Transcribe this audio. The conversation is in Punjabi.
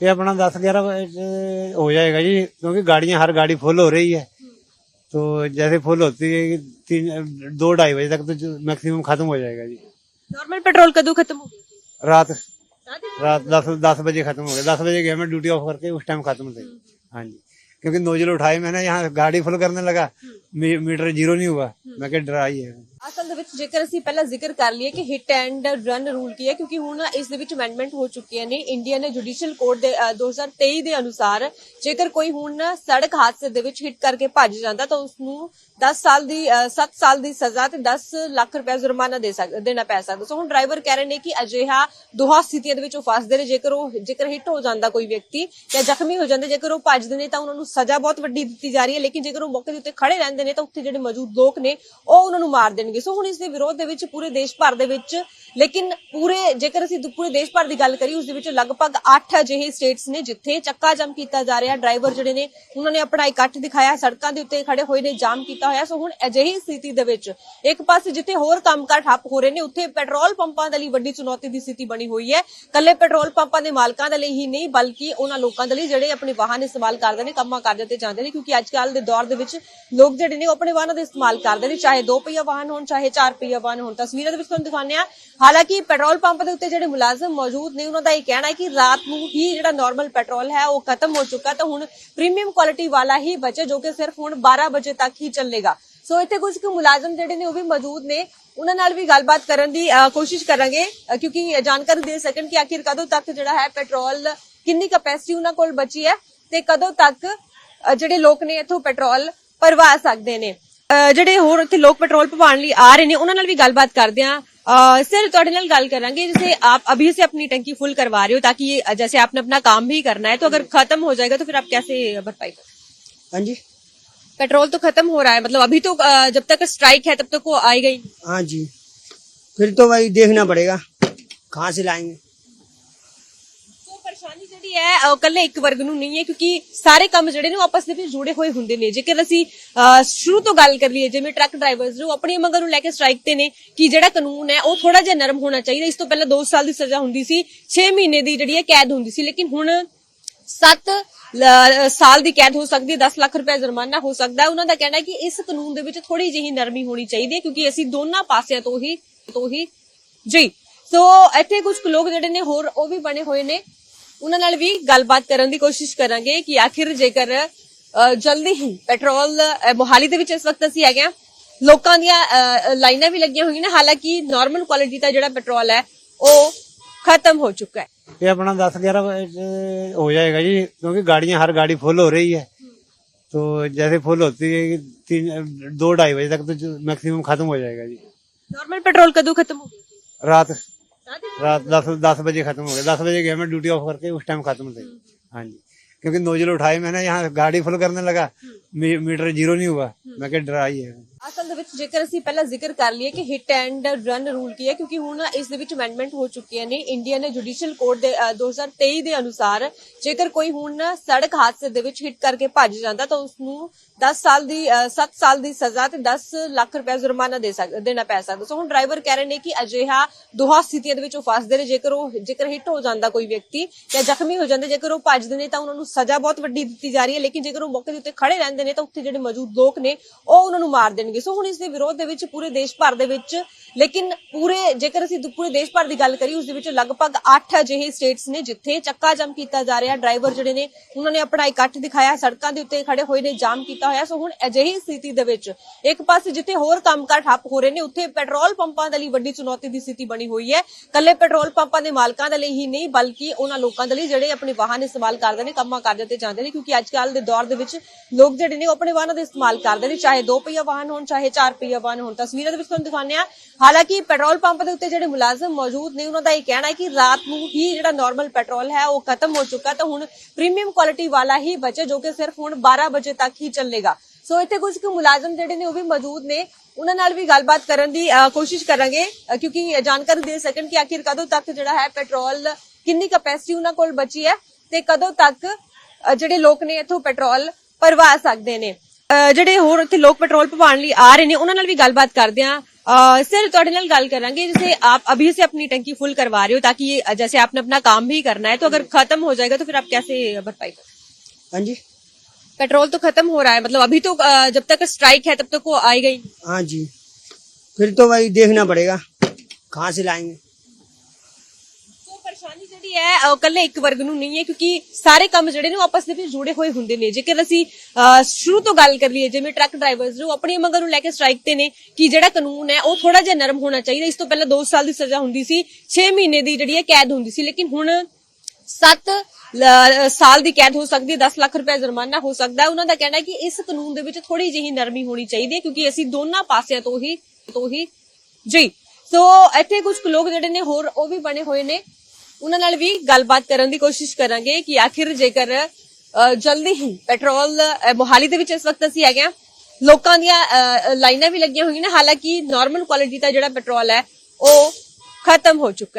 ये अपना दस ग्यारह बजे हो जाएगा जी क्योंकि गाड़ियां हर गाड़ी फुल हो रही है तो जैसे फुल होती है कि तीन दो ढाई बजे तक तो मैक्सिमम खत्म हो जाएगा जी ਨਾਰਮਲ ਪੈਟਰੋਲ ਕਦੋਂ ਖਤਮ ਹੋ ਗਿਆ रात रात दस दस बजे खत्म हो गया दस बजे गया मैं ड्यूटी ऑफ करके उस टाइम खत्म थे हाँ जी क्योंकि नोजल उठाई मैंने यहाँ गाड़ी फुल करने लगा मी, मीटर जीरो नहीं हुआ मैं क्या डरा ही है ਅਸਲ ਦੇ ਵਿੱਚ ਜੇਕਰ ਅਸੀਂ ਪਹਿਲਾਂ ਜ਼ਿਕਰ ਕਰ ਲਈਏ ਕਿ ਹਿੱਟ ਐਂਡ ਰਨ ਰੂਲ ਕੀ ਹੈ ਕਿਉਂਕਿ ਹੁਣ ਇਸ ਦੇ ਵਿੱਚ ਅਮੈਂਡਮੈਂਟ ਹੋ ਚੁੱਕੀਆਂ ਨੇ। ਇੰਡੀਅਨ ਜੁਡੀਸ਼ੀਅਲ ਕੋਡ ਦੇ ਅ, 2023 ਦੇ ਅਨੁਸਾਰ ਜੇਕਰ ਕੋਈ ਹੁਣ ਸੜਕ ਹਾਦਸੇ ਦੇ ਵਿੱਚ ਹਿੱਟ ਕਰਕੇ ਭੱਜ ਜਾਂਦਾ ਤਾਂ ਉਸ ਨੂੰ 10 ਸਾਲ ਦੀ 7 ਸਾਲ ਦੀ ਸਜ਼ਾ ਤੇ 10 ਲੱਖ ਰੁਪਏ ਜੁਰਮਾਨਾ ਦੇ ਸਕ ਦੇਣਾ ਪੈ ਸਕਦਾ। ਸੋ ਹੁਣ ਡਰਾਈਵਰ ਕਹਿ ਰਹੇ ਨੇ ਕਿ ਅਜਿਹਾ ਦੋਹਾਂ ਸਥਿਤੀਆਂ ਦੇ ਵਿੱਚ ਉਹ ਫਸਦੇ ਨੇ। ਜੇਕਰ ਉਹ ਜੇਕਰ ਹਿੱਟ ਹੋ ਜਾਂਦਾ ਕੋਈ ਵਿਅਕਤੀ ਜਾਂ ਜ਼ਖਮੀ ਹੋ ਜਾਂਦੇ ਜੇਕਰ ਉਹ ਭੱਜਦੇ ਨੇ ਤਾਂ ਉਹਨਾਂ ਨੂੰ ਸਜ਼ਾ ਬਹੁਤ ਵੱਡੀ ਦਿੱਤੀ ਜਾ ਰਹੀ ਹੈ। ਲੇਕਿਨ ਜੇਕਰ ਉਹ ਮੌਕੇ ਦੇ ਉੱਤੇ ਖੜੇ ਰਹਿੰਦੇ ਨੇ ਤਾਂ ਉੱਥੇ ਜਿਹੜੇ ਮੌਜੂਦ ਲੋਕ ਨੇ ਉਹ ਉਹਨਾਂ ਨੂੰ ਮਾਰ ਦੇਣਗੇ। ਸੋ ਹੁਣ ਇਸ ਦੇ ਵਿਰੋਧ ਦੇ ਵਿੱਚ ਪੂਰੇ ਦੇਸ਼ ਭਰ ਦੇ ਵਿੱਚ, ਲੇਕਿਨ ਪੂਰੇ, ਜੇਕਰ ਅਸੀਂ ਪੂਰੇ ਦੇਸ਼ ਭਰ ਦੀ ਗੱਲ ਕਰੀਏ, ਉਸ ਦੇ ਵਿੱਚ ਲਗਭਗ 8 ਅਜਿਹੇ ਸਟੇਟਸ ਨੇ ਜਿੱਥੇ ਚੱਕਾ ਜਾਮ ਕੀਤਾ ਜਾ ਰਿਹਾ। ਡਰਾਈਵਰ ਜਿਹੜੇ ਨੇ, ਉਹਨਾਂ ਨੇ ਆਪਣਾ ਇਕੱਠ ਦਿਖਾਇਆ, ਸੜਕਾਂ ਦੇ ਉੱਤੇ ਖੜੇ ਹੋਏ ਨੇ, ਜਾਮ ਕੀਤਾ ਹੋਇਆ। ਸੋ ਹੁਣ ਅਜਿਹੀ ਸਥਿਤੀ ਦੇ ਵਿੱਚ, ਇੱਕ ਪਾਸੇ ਜਿੱਥੇ ਹੋਰ ਕੰਮਕਾਰ ਠੱਪ ਹੋ ਰਹੇ ਨੇ, ਉੱਥੇ ਪੈਟਰੋਲ ਪੰਪਾਂ ਦੇ ਲਈ ਵੱਡੀ ਚੁਣੌਤੀ ਦੀ ਸਥਿਤੀ ਬਣੀ ਹੋਈ ਹੈ। ਕੱਲੇ ਪੈਟਰੋਲ ਪੰਪਾਂ ਦੇ ਮਾਲਕਾਂ ਦੇ ਲਈ ਹੀ ਨਹੀਂ, ਬਲਕਿ ਉਹਨਾਂ ਲੋਕਾਂ ਦੇ ਲਈ ਜਿਹੜੇ ਆਪਣੇ ਵਾਹਨ ਇਸਤੇਮਾਲ ਕਰਦੇ ਨੇ, ਕੰਮਾਂ ਕਾਰਜਾਂ ਤੇ ਜਾਂਦੇ ਨੇ, ਕਿਉਂਕਿ ਅੱਜ ਕੱਲ ਦੇ ਦੌਰ ਦੇ ਵਿੱਚ ਲੋਕ ਜਿਹੜੇ ਨੇ ਆਪਣੇ ਵਾਹਨਾਂ ਦਾ ਇਸਤੇਮਾਲ ਕਰਦੇ ਨੇ, ਚਾਹੇ ਦੋ ਪਹੀਆ ਵਾਹਨ ਹੋਣ ਚਾਹੇ ਚਾਰ ਪਹੀਆ ਵਾਹਨ ਹੋਣ। ਤਸਵੀਰਾਂ ਦੇ ਵਿੱਚ ਤੁਹਾਨੂੰ ਦਿਖਾਉਂਦੇ ਆ ਹਾਲਾਂਕਿ ਪੈਟਰੋਲ ਪੰਪ ਦੇ ਉੱਤੇ ਜਿਹੜੇ ਮੁਲਾਜ਼ਮ ਮੌਜੂਦ ਨੇ, ਉਹਨਾਂ ਦਾ ਇਹ ਕਹਿਣਾ ਹੈ ਕਿ ਰਾਤ ਨੂੰ ਹੀ ਜਿਹੜਾ ਨਾਰਮਲ ਪੈਟਰੋਲ ਹੈ, ਉਹ ਖਤਮ ਹੋ ਚੁੱਕਾ ਤਾਂ ਹੁਣ ਪ੍ਰੀਮੀਅਮ ਕੁਆਲਿਟੀ ਵਾਲਾ ਹੀ ਬਚੇ, ਜੋ ਕਿ ਸਿਰਫ ਹੁਣ 12 ਵਜੇ ਤੱਕ ਹੀ ਚੱਲੇਗਾ। ਸੋ ਇੱਥੇ ਕੁਝ ਕੁ ਮੁਲਾਜ਼ਮ ਜਿਹੜੇ ਨੇ, ਉਹ ਵੀ ਮੌਜੂਦ ਨੇ। ਉਹਨਾਂ ਨਾਲ ਵੀ ਗੱਲਬਾਤ ਕਰਨ ਦੀ ਕੋਸ਼ਿਸ਼ ਕਰਾਂਗੇ। ਕਿਉਂਕਿ ਜਾਣਕਾਰੀ ਦੇ ਸਕਣ ਕਿ ਆਖਿਰ ਕਦੋਂ ਤੱਕ ਜਿਹੜਾ ਹੈ ਪੈਟਰੋਲ, ਕਿੰਨੀ ਕਪੈਸਿਟੀ ਉਹਨਾਂ ਕੋਲ ਬਚੀ ਹੈ ਤੇ ਕਦੋਂ ਤੱਕ ਜਿਹੜੇ ਲੋਕ ਨੇ ਇੱਥੋਂ ਪੈਟਰੋਲ ਭਰਵਾ ਸਕਦੇ ਨੇ। ਜਿਹੜੇ ਹੋਰ ਇੱਥੇ ਲੋਕ ਪੈਟਰੋਲ ਭਰਵਾਉਣ ਲਈ ਆ ਰਹੇ ਨੇ ਉਹਨਾਂ ਨਾਲ ਵੀ ਗੱਲਬਾਤ ਕਰਦੇ ਆ सर ਤੁਹਾਡੇ ਨਾਲ ਗੱਲ ਕਰਾਂਗੇ जैसे आप अभी से अपनी टंकी फुल करवा रहे हो ताकि ये जैसे आपने अपना काम भी करना है तो अगर खत्म हो जाएगा तो फिर आप कैसे भरपाई करोगे हाँ जी पेट्रोल तो खत्म हो रहा है मतलब अभी तो अ, जब तक स्ट्राइक है तब तक वो आएगा ही हाँ जी फिर तो भाई देखना पड़ेगा कहाँ से लाएंगे ਸੋ ਪਰੇਸ਼ਾਨੀ ਜਿਹੜੀ ਹੈ ਅਹ, ਇਕੱਲੇ ਇੱਕ ਵਰਗ ਨੂੰ ਨਹੀਂ ਹੈ ਕਿਉਂਕਿ ਸਾਰੇ ਕੰਮ ਜਿਹੜੇ ਨੇ ਉਹ ਆਪਸ ਦੇ ਵਿੱਚ ਜੁੜੇ ਹੋਏ ਹੁੰਦੇ ਨੇ। ਜੇਕਰ ਅਸੀਂ ਅਹ, ਸ਼ੁਰੂ ਤੋਂ ਗੱਲ ਕਰ ਲਈਏ ਜਿਵੇਂ ਟਰੱਕ ਡਰਾਈਵਰਸ ਨੂੰ ਆਪਣੀ ਮੰਗਾਂ ਨੂੰ ਲੈ ਕੇ ਸਟ੍ਰਾਈਕ ਤੇ ਨੇ ਕਿ ਜਿਹੜਾ ਕਾਨੂੰਨ ਹੈ ਉਹ ਥੋੜਾ ਜਿਹਾ ਨਰਮ ਹੋਣਾ ਚਾਹੀਦਾ। ਇਸ ਤੋਂ ਪਹਿਲਾਂ 2 ਸਾਲ ਦੀ ਸਜ਼ਾ ਹੁੰਦੀ ਸੀ 6 ਮਹੀਨੇ ਦੀ ਜਿਹੜੀ ਹੈ ਕੈਦ ਹੁੰਦੀ ਸੀ ਲੇਕਿਨ ਹੁਣ 7 ਸਾਲ ਦੀ ਕੈਦ ਹੋ ਸਕਦੀ ਹੈ 10 ਲੱਖ ਰੁਪਏ ਜੁਰਮਾਨਾ ਹੋ ਸਕਦਾ ਹੈ। ਉਹਨਾਂ ਦਾ ਕਹਿਣਾ ਹੈ ਕਿ ਇਸ ਕਾਨੂੰਨ ਦੇ ਵਿੱਚ ਥੋੜੀ ਜਿਹੀ ਨਰਮੀ ਹੋਣੀ ਚਾਹੀਦੀ ਹੈ ਕਿਉਂਕਿ ਅਸੀਂ ਦੋਨਾਂ ਪਾਸਿਆਂ ਤੋਂ ਹੀ ਤੋਂ ਹੀ ਜੀ। ਸੋ ਇੱਥੇ ਕੁਝ ਲੋਕ ਜਿਹੜੇ ਨੇ ਹੋਰ ਉਹ ਵੀ ਬਣੇ ਹੋਏ ਨੇ। ਉਹਨਾਂ ਨਾਲ ਵੀ ਗੱਲਬਾਤ ਕਰਨ ਦੀ ਕੋਸ਼ਿਸ਼ ਕਰਾਂਗੇ ਕਿ ਆਖਿਰ ਜੇਕਰ ਅ, ਜਲਦੀ ਹੀ ਪੈਟਰੋਲ ਅ, ਮੋਹਾਲੀ ਦੇ ਵਿੱਚ ਇਸ ਵਕਤ ਅਸੀਂ ਹੈਗੇ ਹਾਂ ਲੋਕਾਂ ਦੀਆਂ ਅ, ਲਾਈਨਾਂ ਵੀ ਲੱਗੀਆਂ ਹੋਈਆਂ ਨੇ ਹਾਲਾਂਕਿ ਨਾਰਮਲ ਕੁਆਲਿਟੀ ਦਾ ਜਿਹੜਾ ਪੈਟਰੋਲ ਹੈ ਉਹ ਖਤਮ ਹੋ ਚੁੱਕਾ ਹੈ ये अपना दस ग्यारह बजे हो जाएगा जी क्योंकि गाड़ियां हर गाड़ी फुल हो रही है तो जैसे फुल होती है कि तीन दो ढाई बजे तक तो मैक्सिमम खत्म हो जाएगा जी ਨਾਰਮਲ ਪੈਟਰੋਲ ਕਦੋਂ ਖਤਮ ਹੋ ਗਿਆ रात रात दस दस बजे खत्म हो गया। दस बजे गया मैं ड्यूटी ऑफ़ करके उस टाइम खत्म थे हाँ जी। क्योंकि नोजल उठाई मैंने यहाँ गाड़ी फुल करने लगा। मी, मीटर ज़ीरो नहीं हुआ। मैं क्या डरा ही है। ਅਸਲ ਦੇ ਵਿੱਚ ਜੇਕਰ ਅਸੀਂ ਪਹਿਲਾਂ ਜ਼ਿਕਰ ਕਰ ਲਈਏ ਕਿ ਹਿੱਟ ਐਂਡ ਰਨ ਰੂਲ ਕੀ ਹੈ ਕਿਉਂਕਿ ਹੁਣ ਇਸ ਦੇ ਵਿੱਚ ਅਮੈਂਡਮੈਂਟ ਹੋ ਚੁੱਕੀਆਂ ਨੇ। ਇੰਡੀਅਨ ਜੁਡੀਸ਼ੀਅਲ ਕੋਡ ਦੇ ਅ, 2023 ਦੇ ਅਨੁਸਾਰ ਜੇਕਰ ਕੋਈ ਹੁਣ ਸੜਕ ਹਾਦਸੇ ਦੇ ਵਿੱਚ ਹਿੱਟ ਕਰਕੇ ਭੱਜ ਜਾਂਦਾ ਤਾਂ ਉਸ ਨੂੰ 10 ਸਾਲ ਦੀ 7 ਸਾਲ ਦੀ ਸਜ਼ਾ ਤੇ 10 ਲੱਖ ਰੁਪਏ ਜੁਰਮਾਨਾ ਦੇ ਸਕ ਦੇਣਾ ਪੈ ਸਕਦਾ। ਸੋ ਹੁਣ ਡਰਾਈਵਰ ਕਹਿ ਰਹੇ ਨੇ ਕਿ ਅਜਿਹਾ ਦੋਹਾਂ ਸਥਿਤੀਆਂ ਦੇ ਵਿੱਚ ਉਹ ਫਸਦੇ ਨੇ। ਜੇਕਰ ਉਹ ਜੇਕਰ ਹਿੱਟ ਹੋ ਜਾਂਦਾ ਕੋਈ ਵਿਅਕਤੀ ਜਾਂ ਜ਼ਖਮੀ ਹੋ ਜਾਂਦੇ ਜੇਕਰ ਉਹ ਭੱਜਦੇ ਨੇ ਤਾਂ ਉਹਨਾਂ ਨੂੰ ਸਜ਼ਾ ਬਹੁਤ ਵੱਡੀ ਦਿੱਤੀ ਜਾ ਰਹੀ ਹੈ। ਲੇਕਿਨ ਜੇਕਰ ਉਹ ਮੌਕੇ ਦੇ ਉੱਤੇ ਖੜੇ ਰਹਿੰਦੇ ਨੇ ਤਾਂ ਉੱਥੇ ਜਿਹੜੇ ਮੌਜੂਦ ਲੋਕ ਨੇ ਉਹ ਉਹਨਾਂ ਨੂੰ ਮਾਰ ਦੇਣਗੇ। ਸੋ ਹੁਣ ਇਸ ਦੇ ਵਿਰੋਧ ਦੇ ਵਿੱਚ ਪੂਰੇ ਦੇਸ਼ ਭਰ ਦੇ ਵਿੱਚ, ਲੇਕਿਨ ਪੂਰੇ, ਜੇਕਰ ਅਸੀਂ ਪੂਰੇ ਦੇਸ਼ ਭਰ ਦੀ ਗੱਲ ਕਰੀਏ, ਉਸ ਦੇ ਵਿੱਚ ਲਗਭਗ 8 ਅਜਿਹੇ ਸਟੇਟਸ ਨੇ ਜਿੱਥੇ ਚੱਕਾ ਜਾਮ ਕੀਤਾ ਜਾ ਰਿਹਾ। ਡਰਾਈਵਰ ਜਿਹੜੇ ਨੇ, ਉਹਨਾਂ ਨੇ ਆਪਣਾ ਇਕੱਠ ਦਿਖਾਇਆ, ਸੜਕਾਂ ਦੇ ਉੱਤੇ ਖੜੇ ਹੋਏ ਨੇ, ਜਾਮ ਕੀਤਾ ਹੋਇਆ। ਸੋ ਹੁਣ ਅਜਿਹੀ ਸਥਿਤੀ ਦੇ ਵਿੱਚ, ਇੱਕ ਪਾਸੇ ਜਿੱਥੇ ਹੋਰ ਕੰਮਕਾਰ ਠੱਪ ਹੋ ਰਹੇ ਨੇ, ਉੱਥੇ ਪੈਟਰੋਲ ਪੰਪਾਂ ਦੇ ਲਈ ਵੱਡੀ ਚੁਣੌਤੀ ਦੀ ਸਥਿਤੀ ਬਣੀ ਹੋਈ ਹੈ। ਕੱਲੇ ਪੈਟਰੋਲ ਪੰਪਾਂ ਦੇ ਮਾਲਕਾਂ ਦੇ ਲਈ ਹੀ ਨਹੀਂ, ਬਲਕਿ ਉਹਨਾਂ ਲੋਕਾਂ ਦੇ ਲਈ ਜਿਹੜੇ ਆਪਣੇ ਵਾਹਨ ਇਸਤੇਮਾਲ ਕਰਦੇ ਨੇ, ਕੰਮਾਂ ਕਾਰਜਾਂ ਤੇ ਜਾਂਦੇ ਨੇ, ਕਿਉਂਕਿ ਅੱਜ ਕੱਲ ਦੇ ਦੌਰ ਦੇ ਵਿੱਚ ਲੋਕ ਜਿਹੜੇ ਨੇ ਆਪਣੇ ਵਾਹਨਾਂ ਦਾ ਇਸਤੇਮਾਲ ਕਰਦੇ ਨੇ, ਚਾਹੇ ਦੋ ਪਹੀਆ ਵਾਹਨ ਹੋਣ ਚਾਹੇ ਚਾਰ ਪਹੀਆ ਵਾਹਨ ਹੋਣ। ਤਸਵੀਰਾਂ ਦੇ ਵਿੱਚ ਤੁਹਾਨੂੰ ਦਿਖਾਉਂਦੇ ਆ ਹਾਲਾਂਕਿ ਪੈਟਰੋਲ ਪੰਪ ਦੇ ਉੱਤੇ ਜਿਹੜੇ ਮੁਲਾਜ਼ਮ ਮੌਜੂਦ ਨੇ, ਉਹਨਾਂ ਦਾ ਇਹ ਕਹਿਣਾ ਹੈ ਕਿ ਰਾਤ ਨੂੰ ਹੀ ਜਿਹੜਾ ਨਾਰਮਲ ਪੈਟਰੋਲ ਹੈ, ਉਹ ਖਤਮ ਹੋ ਚੁੱਕਾ ਤਾਂ ਹੁਣ ਪ੍ਰੀਮੀਅਮ ਕੁਆਲਿਟੀ ਵਾਲਾ ਹੀ ਬਚੇ, ਜੋ ਕਿ ਸਿਰਫ ਹੁਣ 12 ਵਜੇ ਤੱਕ ਹੀ ਚੱਲੇਗਾ। ਸੋ ਇੱਥੇ ਕੁਝ ਕੁ ਮੁਲਾਜ਼ਮ ਜਿਹੜੇ ਨੇ, ਉਹ ਵੀ ਮੌਜੂਦ ਨੇ। ਉਹਨਾਂ ਨਾਲ ਵੀ ਗੱਲਬਾਤ ਕਰਨ ਦੀ ਕੋਸ਼ਿਸ਼ ਕਰਾਂਗੇ। ਕਿਉਂਕਿ ਜਾਣਕਾਰੀ ਦੇ ਸਕਣ ਕਿ ਆਖਿਰ ਕਦੋਂ ਤੱਕ ਜਿਹੜਾ ਹੈ ਪੈਟਰੋਲ, ਕਿੰਨੀ ਕਪੈਸਿਟੀ ਉਹਨਾਂ ਕੋਲ ਬਚੀ ਹੈ ਤੇ ਕਦੋਂ ਤੱਕ ਜਿਹੜੇ ਲੋਕ ਨੇ ਇੱਥੋਂ ਪੈਟਰੋਲ ਭਰਵਾ ਸਕਦੇ ਨੇ। ਜਿਹੜੇ ਹੋਰ ਇੱਥੇ ਲੋਕ ਪੈਟਰੋਲ ਭਰਵਾਉਣ ਲਈ ਆ ਰਹੇ ਨੇ ਉਹਨਾਂ ਨਾਲ ਵੀ ਗੱਲਬਾਤ ਕਰਦੇ ਆ सर ਤੁਹਾਡੇ ਨਾਲ ਗੱਲ ਕਰਾਂਗੇ जैसे आप अभी से अपनी टंकी फुल करवा रहे हो ताकि ये जैसे आपने अपना काम भी करना है तो अगर खत्म हो जाएगा तो फिर आप कैसे भरपाई करोगे हाँ जी पेट्रोल तो खत्म हो रहा है मतलब अभी तो अ, जब तक स्ट्राइक है तब तक वो आएगा ही हाँ जी फिर तो भाई देखना पड़ेगा कहाँ से लाएंगे ਸੋ ਪਰੇਸ਼ਾਨੀ ਜਿਹੜੀ ਹੈ ਅਹ ਇਕੱਲੇ ਇੱਕ ਵਰਗ ਨੂੰ ਨਹੀਂ ਹੈ ਕਿਉਂਕਿ ਸਾਰੇ ਕੰਮ ਜਿਹੜੇ ਨੇ ਉਹ ਆਪਸ ਦੇ ਵਿੱਚ ਜੁੜੇ ਹੋਏ ਹੁੰਦੇ ਨੇ। ਜੇਕਰ ਅਸੀਂ ਅਹ, ਸ਼ੁਰੂ ਤੋਂ ਗੱਲ ਕਰ ਲਈਏ ਜਿਵੇਂ ਟਰੱਕ ਡਰਾਈਵਰਸ ਨੂੰ ਆਪਣੀ ਮੰਗਾਂ ਨੂੰ ਲੈ ਕੇ ਸਟ੍ਰਾਈਕ ਤੇ ਨੇ ਕਿ ਜਿਹੜਾ ਕਾਨੂੰਨ ਹੈ ਉਹ ਥੋੜਾ ਜਿਹਾ ਨਰਮ ਹੋਣਾ ਚਾਹੀਦਾ। ਇਸ ਤੋਂ ਪਹਿਲਾਂ 2 ਸਾਲ ਦੀ ਸਜ਼ਾ ਹੁੰਦੀ ਸੀ 6 ਮਹੀਨੇ ਦੀ ਜਿਹੜੀ ਹੈ ਕੈਦ ਹੁੰਦੀ ਸੀ। ਲੇਕਿਨ ਹੁਣ 7 ਸਾਲ ਦੀ ਕੈਦ ਹੋ ਸਕਦੀ ਹੈ 10 ਲੱਖ ਰੁਪਏ ਜੁਰਮਾਨਾ ਹੋ ਸਕਦਾ ਹੈ। ਉਹਨਾਂ ਦਾ ਕਹਿਣਾ ਹੈ ਕਿ ਇਸ ਕਾਨੂੰਨ ਦੇ ਵਿੱਚ ਥੋੜੀ ਜਿਹੀ ਨਰਮੀ ਹੋਣੀ ਚਾਹੀਦੀ ਹੈ ਕਿਉਂਕਿ ਅਸੀਂ ਦੋਨਾਂ ਪਾਸਿਆਂ ਤੋਂ ਹੀ ਤੋਂ ਹੀ ਜੀ। ਸੋ ਇੱਥੇ ਕੁਝ ਲੋਕ ਜਿਹੜੇ ਨੇ ਹੋਰ ਉਹ ਵੀ ਬਣੇ ਹੋਏ ਨੇ। ਉਹਨਾਂ ਨਾਲ ਵੀ ਗੱਲਬਾਤ ਕਰਨ ਦੀ ਕੋਸ਼ਿਸ਼ ਕਰਾਂਗੇ ਕਿ ਆਖਿਰ ਜੇਕਰ ਜਲਦੀ ਹੀ ਪੈਟਰੋਲ ਮੋਹਾਲੀ ਦੇ ਵਿੱਚ ਇਸ ਵਕਤ ਅਸੀਂ ਹੈਗੇ ਹਾਂ, ਲੋਕਾਂ ਦੀਆਂ ਲਾਈਨਾਂ ਵੀ ਲੱਗੀਆਂ ਹੋਈਆਂ ਨੇ, ਹਾਲਾਂਕਿ ਨਾਰਮਲ ਕੁਆਲਿਟੀ ਦਾ ਜਿਹੜਾ ਪੈਟਰੋਲ ਹੈ, ਉਹ ਖਤਮ ਹੋ ਚੁੱਕਾ ਹੈ।